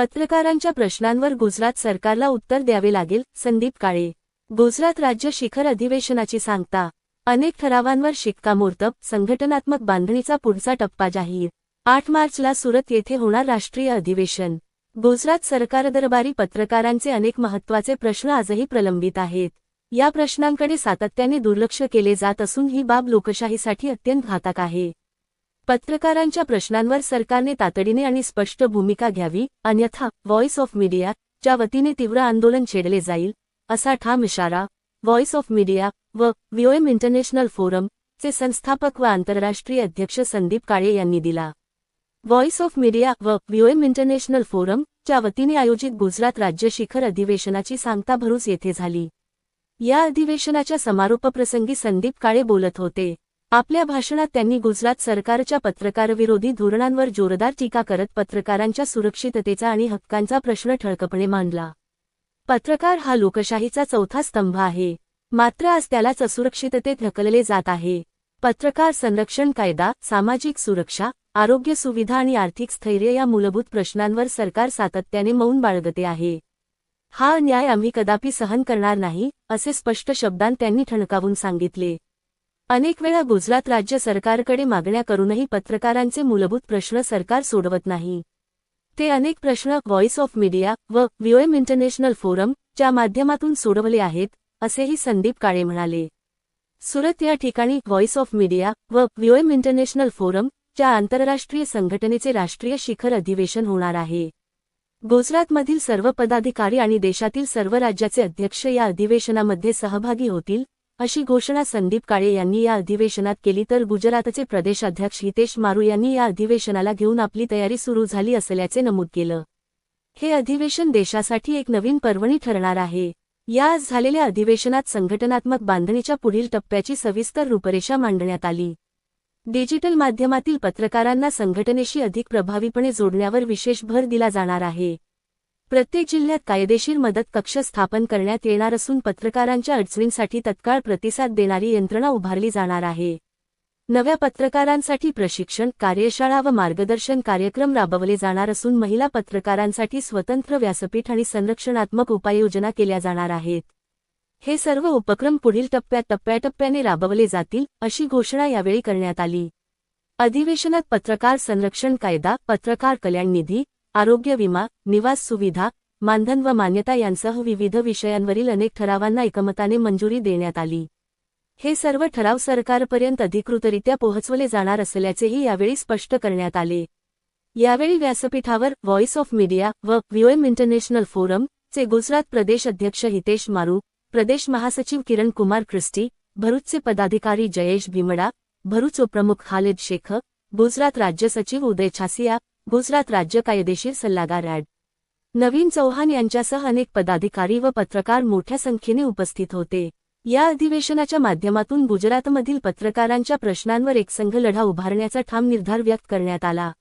पत्रकारांच्या प्रश्नांवर गुजरात सरकारला उत्तर द्यावे लागेल संदीप काळे. गुजरात राज्य शिखर अधिवेशनाची सांगता अनेक ठरावांवर शिक्कामोर्तब संघटनात्मक बांधणीचा पुढचा टप्पा जाहीर. आठ मार्चला सुरत येथे होणार राष्ट्रीय अधिवेशन. गुजरात सरकार दरबारी पत्रकारांचे अनेक महत्त्वाचे प्रश्न आजही प्रलंबित आहेत. या प्रश्नांकडे सातत्याने दुर्लक्ष केले जात असून ही बाब लोकशाहीसाठी अत्यंत घातक आहे. पत्रकारांच्या प्रश्नांवर सरकारने तातडीने आणि स्पष्ट भूमिका घ्यावी अन्यथा व्हॉइस ऑफ मीडिया च्या वतीने तीव्र आंदोलन छेडले जाईल असा ठाम इशारा व्हॉइस ऑफ मीडिया व व्हीओएम इंटरनॅशनल फोरम चे संस्थापक व आंतरराष्ट्रीय अध्यक्ष संदीप काळे यांनी दिला. व्हॉइस ऑफ मीडिया व व्हीओएम इंटरनॅशनल फोरम च्या वतीने आयोजित गुजरात राज्य शिखर अधिवेशनाची सांगता भरूच येथे झाली. या अधिवेशनाच्या समारोपप्रसंगी संदीप काळे बोलत होते. आपल्या भाषणात त्यांनी गुजरात सरकारच्या पत्रकारविरोधी धोरणांवर जोरदार टीका करत पत्रकारांच्या सुरक्षिततेचा आणि हक्कांचा प्रश्न ठळकपणे मांडला. पत्रकार हा लोकशाहीचा चौथा स्तंभ आहे. मात्र आज त्यालाच असुरक्षिततेत ढकलले जात आहे. पत्रकार संरक्षण कायदा सामाजिक सुरक्षा आरोग्य सुविधा आणि आर्थिक स्थैर्य या मूलभूत प्रश्नांवर सरकार सातत्याने मौन बाळगते आहे. हा न्याय आम्ही कदापि सहन करणार नाही असे स्पष्ट शब्दांत त्यांनी ठणकावून सांगितले. अनेक वेळा गुजरात राज्य सरकारकडे मागण्या करूनही पत्रकारांचे मूलभूत प्रश्न सरकार सोडवत नाही. ते अनेक प्रश्न व्हॉइस ऑफ मीडिया व व्हीओएम इंटरनॅशनल फोरम च्या माध्यमातून सोडवले आहेत असेही संदीप काळे म्हणाले. सुरत या ठिकाणी व्हॉइस ऑफ मीडिया व व्हीओएम इंटरनॅशनल फोरम च्या आंतरराष्ट्रीय संघटनेचे राष्ट्रीय शिखर अधिवेशन होणार आहे. गुजरातमधील सर्व पदाधिकारी आणि देशातील सर्व राज्याचे अध्यक्ष या अधिवेशनामध्ये सहभागी होतील अशी घोषणा संदीप काळे यांनी या अधिवेशनात केली तर गुजरातचे प्रदेशाध्यक्ष हितेश मारू यांनी या अधिवेशनाला घेऊन आपली तयारी सुरू झाली असल्याचे नमूद केलं. हे अधिवेशन देशासाठी एक नवीन पर्वणी ठरणार आहे. या आज झालेल्या अधिवेशनात संघटनात्मक बांधणीच्या पुढील टप्प्याची सविस्तर रूपरेषा मांडण्यात आली. डिजिटल माध्यमातील पत्रकारांना संघटनेशी अधिक प्रभावीपणे जोडण्यावर विशेष भर दिला जाणार आहे. प्रत्येक जिल्ह्यात कायदेशीर मदत कक्ष स्थापन करण्यात येणार असून पत्रकारांच्या अडचणींसाठी तत्काळ प्रतिसाद देणारी यंत्रणा उभारली जाणार आहे. नव्या पत्रकारांसाठी प्रशिक्षण कार्यशाळा व मार्गदर्शन कार्यक्रम राबवले जाणार असून महिला पत्रकारांसाठी स्वतंत्र व्यासपीठ आणि संरक्षणात्मक उपाययोजना केल्या जाणार आहेत. हे सर्व उपक्रम पुढील टप्प्यात टप्प्याटप्प्याने राबवले जातील अशी घोषणा यावेळी करण्यात आली. अधिवेशनात पत्रकार संरक्षण कायदा पत्रकार कल्याण निधी आरोग्य विमा निवास सुविधा मानधन व मान्यता यांसह विविध विषयांवरील अनेक ठरावांना एकमताने मंजुरी देण्यात आली. हे सर्व ठराव सरकारपर्यंत अधिकृतरित्या पोहोचवले जाणार असल्याचेही यावेळी स्पष्ट करण्यात आले. यावेळी व्यासपीठावर व्हॉइस ऑफ मीडिया व व्हीओएम इंटरनॅशनल फोरम चे गुजरात प्रदेश अध्यक्ष हितेश मारू प्रदेश महासचिव किरण कुमार क्रिस्टी भरूचचे पदाधिकारी जयेश भीमडा भरूच उपप्रमुख खालिद शेख गुजरात राज्य सचिव उदय छासिया गुजरात राज्य कायदेशीर सल्लागार ॲड. नवीन चौहान यांच्यासह अनेक पदाधिकारी व पत्रकार मोठ्या संख्येने उपस्थित होते. या अधिवेशनाच्या माध्यमातून गुजरातमधील पत्रकारांच्या प्रश्नांवर एकसंघ लढा उभारण्याचा ठाम निर्धार व्यक्त करण्यात आला.